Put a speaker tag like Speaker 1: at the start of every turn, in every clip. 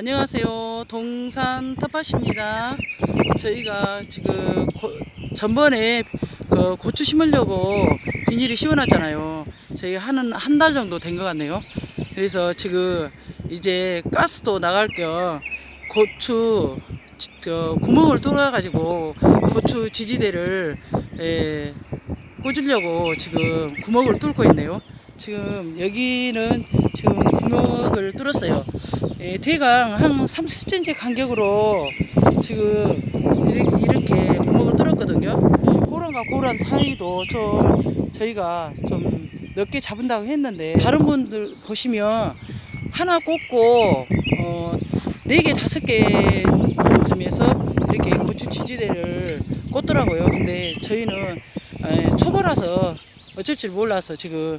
Speaker 1: 안녕하세요. 동산 텃밭입니다. 저희가 지금 고, 전번에 그 고추 심으려고 비닐이 씌워놨잖아요. 저희 하는 한 달 정도 된 것 같네요. 그래서 지금 이제 가스도 나갈 겸 고추 지- 그 구멍을 뚫어 가지고 고추 지지대를 에, 꽂으려고 지금 구멍을 뚫고 있네요. 지금 여기는 지금 구멍을 뚫었어요. 예, 대강 한 30cm 간격으로 지금 이렇게, 구멍을 뚫었거든요. 예, 고란과 고란 사이도 좀 저희가 좀 넓게 잡은다고 했는데 다른 분들 보시면 하나 꽂고 어, 네개 다섯 개쯤에서 이렇게 고추 지지대를 꽂더라고요. 근데 저희는 에, 초보라서 어쩔 줄 몰라서 지금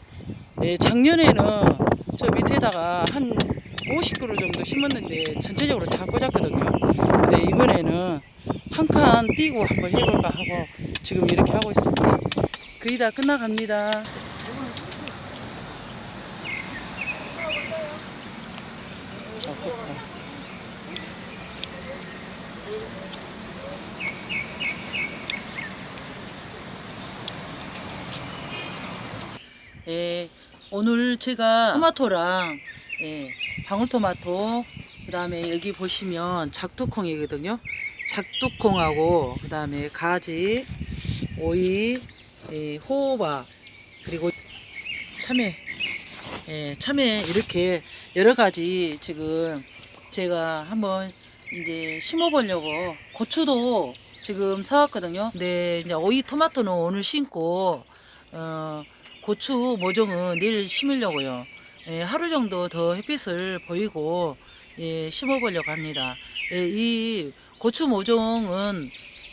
Speaker 1: 예, 작년에는 저 밑에다가 한 50그루 정도 심었는데 전체적으로 다 꽂았거든요. 근데 이번에는 한 칸 띄고 한번 해볼까 하고 지금 이렇게 하고 있습니다. 거의 다 끝나갑니다. 예, 오늘 제가 토마토랑 예, 방울토마토 그 다음에 여기 보시면 작두콩이거든요. 작두콩하고 그 다음에 가지, 오이, 예, 호박 그리고 참외, 예, 참외 이렇게 여러 가지 지금 제가 한번 이제 심어 보려고 고추도 지금 사왔거든요. 근데 이제 오이 토마토는 오늘 심고 어, 고추 모종은 내일 심으려고요. 예, 하루 정도 더 햇빛을 보이고 예, 심어보려고 합니다. 예, 이 고추 모종은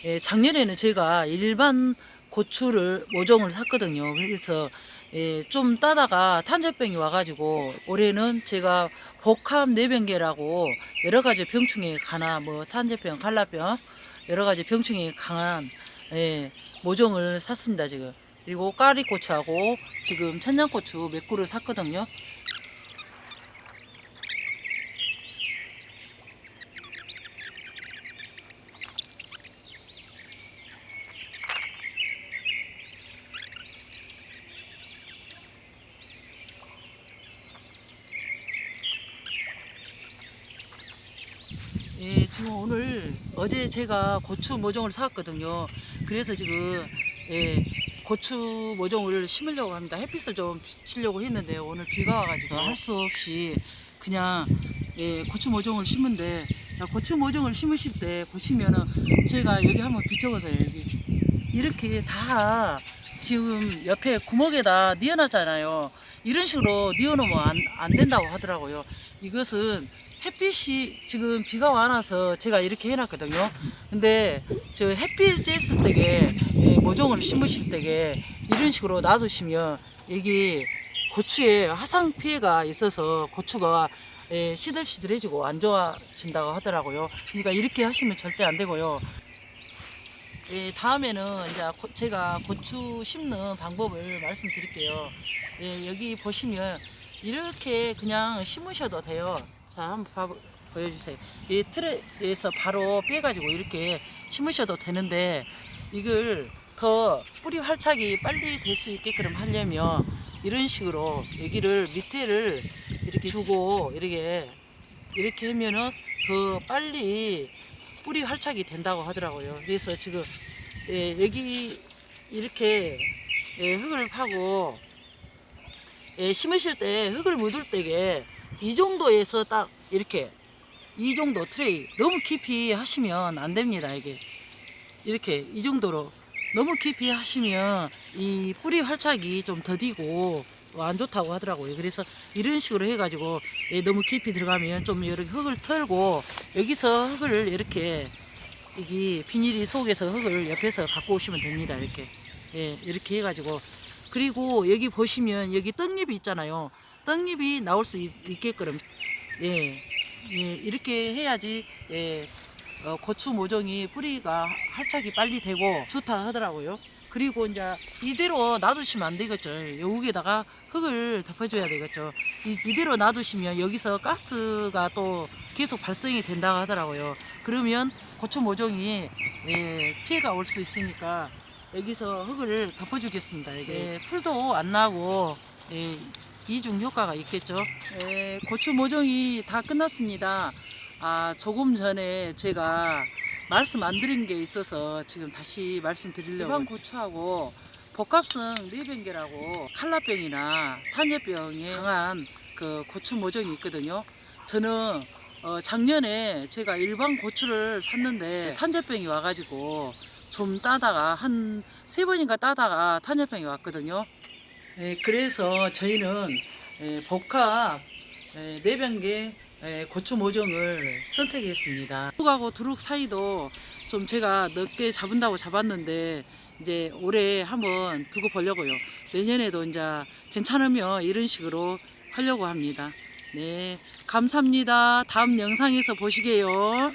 Speaker 1: 예, 작년에는 제가 일반 고추를 모종을 샀거든요. 그래서 예, 좀 따다가 탄저병이 와가지고 올해는 제가 복합 내병계라고 여러 가지 병충해 가나 뭐 탄저병, 갈라병 여러 가지 병충해 강한 예, 모종을 샀습니다 지금. 그리고 까리고추하고 지금 천냥고추 몇 그루 샀거든요. 예, 지금 오늘 어제 제가 고추 모종을 사왔거든요. 그래서 지금 예, 고추 모종을 심으려고 합니다. 햇빛을 좀 비치려고 했는데 오늘 비가 와가지고 할 수 없이 그냥 예, 고추 모종을 심은데 야, 고추 모종을 심으실 때 보시면은 제가 여기 한번 비춰보세요. 여기 이렇게 다 지금 옆에 구멍에다 뉘어놨잖아요. 이런 식으로 뉘어놓으면 안, 안 된다고 하더라고요. 이것은 햇빛이 지금 비가 와놔서 제가 이렇게 해놨거든요. 근데 저 햇빛 쬐을 때게 예, 모종을 심으실 때게 이런 식으로 놔두시면 여기 고추에 화상 피해가 있어서 고추가 예, 시들시들해지고 안 좋아진다고 하더라고요. 그러니까 이렇게 하시면 절대 안 되고요. 예, 다음에는 이제 고- 제가 고추 심는 방법을 말씀드릴게요. 예, 여기 보시면 이렇게 그냥 심으셔도 돼요. 자, 한번 봐, 보여주세요. 이 틀에서 바로 빼가지고 이렇게 심으셔도 되는데 이걸 더 뿌리 활착이 빨리 될 수 있게끔 하려면 이런 식으로 여기를 밑에를 이렇게 주고 이렇게 이렇게 하면은 더 빨리 뿌리 활착이 된다고 하더라고요. 그래서 지금 예, 여기 이렇게 예, 흙을 파고 예, 심으실 때 흙을 묻을 때게 이 정도에서 딱 이렇게 이 정도 트레이 너무 깊이 하시면 안 됩니다 이게 이렇게 이 정도로 너무 깊이 하시면 이 뿌리 활착이 좀 더디고 안 좋다고 하더라고요. 그래서 이런 식으로 해가지고 예, 너무 깊이 들어가면 좀 이렇게 흙을 털고 여기서 흙을 이렇게 이게 비닐이 속에서 흙을 옆에서 갖고 오시면 됩니다. 이렇게 예, 이렇게 해가지고 그리고 여기 보시면 여기 떡잎이 있잖아요. 떡잎이 나올 수 있, 있게끔 예, 예, 이렇게 해야지 예, 어, 고추 모종이 뿌리가 활착이 빨리 되고 좋다 하더라고요. 그리고 이제 이대로 놔두시면 안 되겠죠. 여기에다가 흙을 덮어줘야 되겠죠. 이, 이대로 놔두시면 여기서 가스가 또 계속 발생이 된다고 하더라고요. 그러면 고추 모종이 예, 피해가 올 수 있으니까 여기서 흙을 덮어주겠습니다. 이게 풀도 안 나고 예, 이중 효과가 있겠죠. 예, 고추 모종이 다 끝났습니다. 아 조금 전에 제가 말씀 안 드린 게 있어서 지금 다시 말씀드리려고 일반 고추하고 복합성 뇌변계라고 칼라병이나 탄저병에 강한 그 고추 모종이 있거든요. 저는 어, 작년에 제가 일반 고추를 샀는데 탄저병이 와가지고 좀 따다가 한 세 번인가 따다가 탄저병이 왔거든요. 예, 그래서 저희는 예, 복합 예, 내변계 예, 고추 모종을 선택했습니다. 두룩하고 두룩 사이도 좀 제가 늦게 잡은다고 잡았는데 이제 올해 한번 두고 보려고요. 내년에도 이제 괜찮으면 이런 식으로 하려고 합니다. 네, 감사합니다. 다음 영상에서 보시게요.